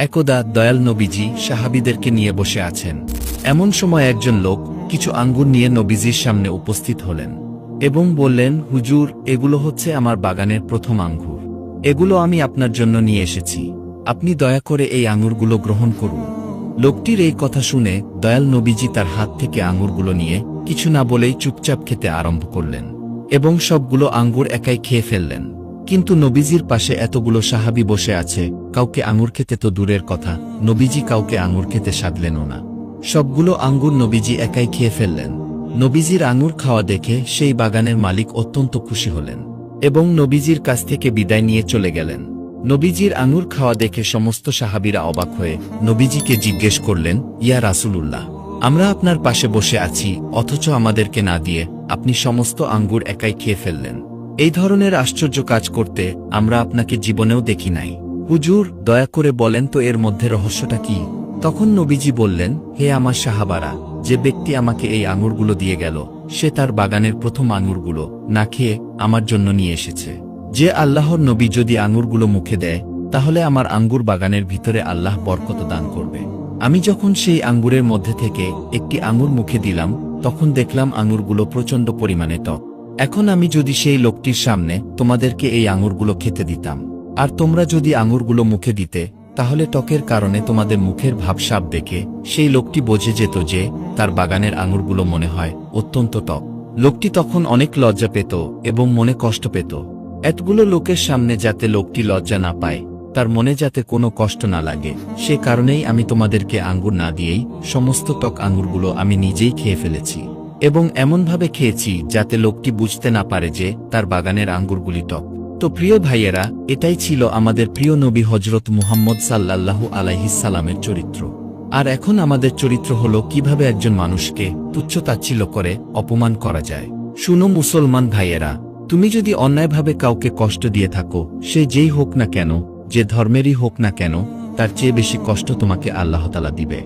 একদা দয়াল নবীজি সাহাবিদেরকে নিয়ে বসে আছেন। এমন সময় একজন লোক কিছু আঙ্গুর নিয়ে নবীজির সামনে উপস্থিত হলেন এবং বললেন, হুজুর, এগুলো হচ্ছে আমার বাগানের প্রথম আঙ্গুর। এগুলো আমি আপনার জন্য নিয়ে এসেছি। আপনি দয়া করে এই আঙুরগুলো গ্রহণ করুন। লোকটির এই কথা শুনে দয়াল নবীজি তার হাত থেকে আঙুরগুলো নিয়ে কিছু না বলেই চুপচাপ খেতে আরম্ভ করলেন এবং সবগুলো আঙ্গুর একাই খেয়ে ফেললেন। কিন্তু নবীজির পাশে এতগুলো সাহাবি বসে আছে, কাউকে আঙুর খেতে তো দূরের কথা, নবীজি কাউকে আঙুর খেতে সাধলেনও না। সবগুলো আঙ্গুর নবীজি একাই খেয়ে ফেললেন। নবীজির আঙুর খাওয়া দেখে সেই বাগানের মালিক অত্যন্ত খুশি হলেন এবং নবীজির কাছ থেকে বিদায় নিয়ে চলে গেলেন। নবীজির আঙুর খাওয়া দেখে সমস্ত সাহাবিরা অবাক হয়ে নবীজিকে জিজ্ঞেস করলেন, ইয়া রাসূলুল্লাহ, আমরা আপনার পাশে বসে আছি, অথচ আমাদেরকে না দিয়ে আপনি সমস্ত আঙ্গুর একাই খেয়ে ফেললেন। এই ধরনের আশ্চর্য কাজ করতে আমরা আপনাকে জীবনেও দেখি নাই। হুজুর, দয়া করে বলেন তো এর মধ্যে রহস্যটা কি? তখন নবীজি বললেন, হে আমার সাহাবারা, যে ব্যক্তি আমাকে এই আঙুরগুলো দিয়ে গেল, সে তার বাগানের প্রথম আঙুরগুলো না খেয়ে আমার জন্য নিয়ে এসেছে। যে আল্লাহর নবী যদি আঙুরগুলো মুখে দেয়, তাহলে আমার আঙ্গুর বাগানের ভিতরে আল্লাহ বরকত দান করবে। আমি যখন সেই আঙ্গুরের মধ্যে থেকে একটি আঙুর মুখে দিলাম, তখন দেখলাম আঙুরগুলো প্রচণ্ড পরিমাণে টক এখন আমি যদি সেই লোকটির সামনে তোমাদেরকে এই আঙুরগুলো খেতে দিতাম, আর তোমরা যদি আঙুরগুলো মুখে দিতে, তাহলে টকের কারণে তোমাদের মুখের ভাবসাব দেখে, সেই লোকটি বোঝে যেত যে, তার বাগানের আঙুরগুলো মনে হয় অত্যন্ত টক। লোকটি তখন অনেক লজ্জা পেত এবং মনে কষ্ট পেত। এতগুলো লোকের সামনে যাতে লোকটি লজ্জা না পায়, তার মনে যাতে কোনো কষ্ট না লাগে, সে কারণেই আমি তোমাদেরকে আঙ্গুর না দিয়েই, সমস্ত টক আঙুরগুলো আমি নিজেই খেয়ে ফেলেছি। এবং এমনভাবে খেয়েছি যাতে লোকটি বুঝতে না পারে যে তার বাগানের আঙ্গুরগুলি টক। তো প্রিয় ভাইয়েরা, এটাই ছিল আমাদের প্রিয় নবী হজরত মুহাম্মদ সাল্লাল্লাহু আলাইহিসালামের চরিত্র। আর এখন আমাদের চরিত্র হল কীভাবে একজন মানুষকে তুচ্ছতাচ্ছিল্য করে অপমান করা যায়। শুনো মুসলমান ভাইয়েরা, তুমি যদি অন্যায়ভাবে কাউকে কষ্ট দিয়ে থাকো, সে যেই হোক না কেন, যে ধর্মেরই হোক না কেন, তার চেয়ে বেশি কষ্ট তোমাকে আল্লাহতালা দিবে।